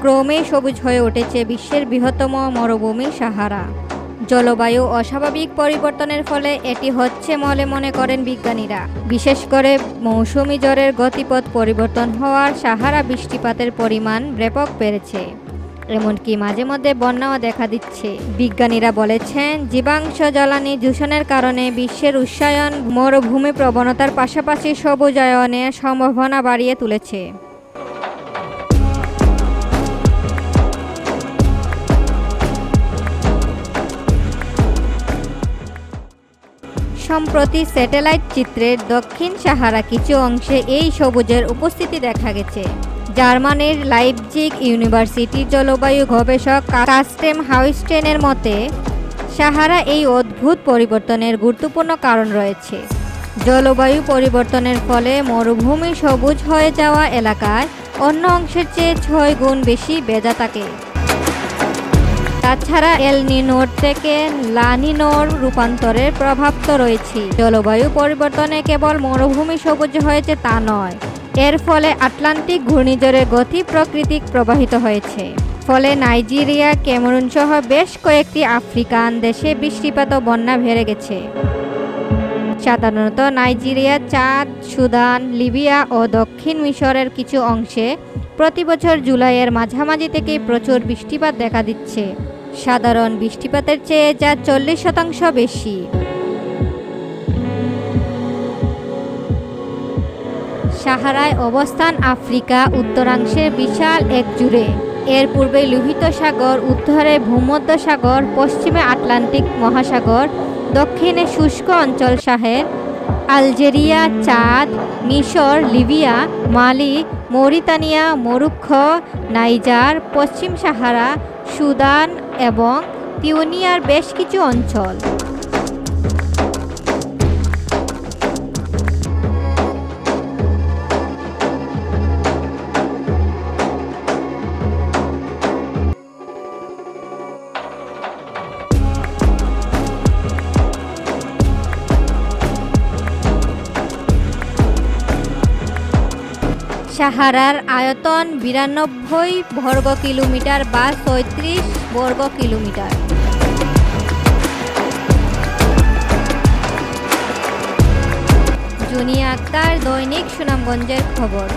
ক্রমেই সবুজ হয়ে উঠেছে বিশ্বের বৃহত্তম মরুভূমি সাহারা। জলবায়ু অস্বাভাবিক পরিবর্তনের ফলে এটি হচ্ছে বলে মনে করেন বিজ্ঞানীরা। বিশেষ করে মৌসুমি জ্বরের গতিপথ পরিবর্তন হওয়ার সাহারা বৃষ্টিপাতের পরিমাণ ব্যাপক বেড়েছে। এমনকি মাঝে মধ্যে বন্যাও দেখা দিচ্ছে। বিজ্ঞানীরা বলেছেন, জীবাংশ জ্বালানি দূষণের কারণে বিশ্বের উষ্ণায়ন মরুভূমি প্রবণতার পাশাপাশি সবুজায়নের সম্ভাবনা বাড়িয়ে তুলেছে। সম্প্রতি স্যাটেলাইট চিত্রের দক্ষিণ সাহারা কিছু অংশে এই সবুজের উপস্থিতি দেখা গেছে। জার্মানির লাইপজিগ ইউনিভার্সিটি জলবায়ু গবেষক কাস্টেম হাউস্টেনের মতে, সাহারা এই অদ্ভুত পরিবর্তনের গুরুত্বপূর্ণ কারণ রয়েছে। জলবায়ু পরিবর্তনের ফলে মরুভূমি সবুজ হয়ে যাওয়া এলাকায় অন্য অংশের চেয়ে ছয় গুণ বেশি বেজা থাকে। তাছাড়া এল নিনোর থেকে লানিনোর রূপান্তরের প্রভাব তো রয়েছে জলবায়ু পরিবর্তনে কেবল মরুভূমি সবুজ হয়েছে তা নয়, এর ফলে আটলান্টিক ঘূর্ণিঝড়ের গতি প্রকৃতিক প্রবাহিত হয়েছে। ফলে নাইজেরিয়া, ক্যামেরুন সহ বেশ কয়েকটি আফ্রিকান দেশে বৃষ্টিপাত বন্যা ভেড়ে গেছে। সাধারণত নাইজেরিয়া, চাঁদ, সুদান, লিবিয়া ও দক্ষিণ মিশরের কিছু অংশে প্রতি বছর জুলাইয়ের মাঝামাঝি থেকে প্রচুর বৃষ্টিপাত দেখা দিচ্ছে। সাধারণ বৃষ্টিপাতের চেয়ে যা চল্লিশ শতাংশ বেশি। সাহারায় অবস্থান আফ্রিকা উত্তরাংশের বিশাল এক জুড়ে এর পূর্বে লোহিত সাগর, উত্তরে ভূমধ্য সাগর, পশ্চিমে আটলান্টিক মহাসাগর, দক্ষিণে শুষ্ক অঞ্চল সাহেব আলজেরিয়া, চাঁদ, মিশর, লিবিয়া, মালি মৌরিতানিয়া মরুক্ষ নাইজার পশ্চিম সাহারা সুদান এবং তিউনিয়ার বেশ কিছু অঞ্চল। সাহারার আয়তন বিরানব্বই বর্গ কিলোমিটার বা ছয়ত্রিশ বর্গ কিলোমিটার জুনিয়া আক্তার, দৈনিক সুনামগঞ্জের খবর